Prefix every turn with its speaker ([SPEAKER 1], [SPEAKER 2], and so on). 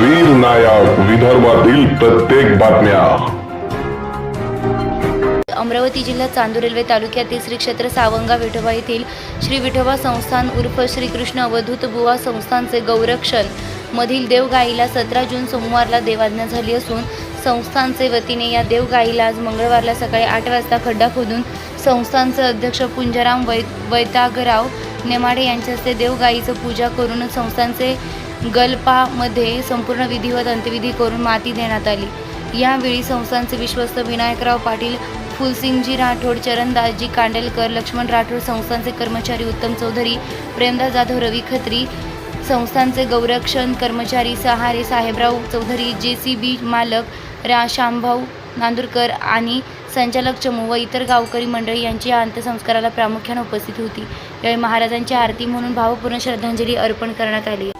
[SPEAKER 1] वीर नायक विदर्भातील प्रत्येक बातम्या.
[SPEAKER 2] अमरावती जिल्ह्यात चांदूर रेल्वे तालुक्यातील श्री क्षेत्र सावंगा विठोबा येथील श्री विठोबा संस्थान उर्फ श्रीकृष्ण अवधूत बुवा संस्थानचे गौरक्षण. मधील देवगाईला सतरा जून सोमवारला देवाज्ञा झाली असून संस्थानचे वतीने या देवगाईला आज मंगळवारला सकाळी आठ वाजता खड्डा खोदून संस्थानचे अध्यक्ष पुंजराम वै वैतागराव नेमाडे यांच्या हस्ते देवगाईचं पूजा करून संस्थांचे गलपामध्ये संपूर्ण विधिवत अंत्यविधी करून माती देण्यात आली. यावेळी संस्थांचे विश्वस्त विनायकराव पाटील फुलसिंगजी राठोड चरणदासजी कांडेलकर लक्ष्मण राठोड संस्थांचे कर्मचारी उत्तम चौधरी प्रेमदास जाधव रवी खत्री संस्थांचे गौरक्षण कर्मचारी सहारे साहेबराव चौधरी जे सी बी मालक रा शामभाऊ नांदुरकर आणि संचालक चमू व इतर गावकरी मंडळी यांची या अंत्यसंस्काराला प्रामुख्याने उपस्थित होती. यावेळी महाराजांची आरती म्हणून भावपूर्ण श्रद्धांजली अर्पण करण्यात आली.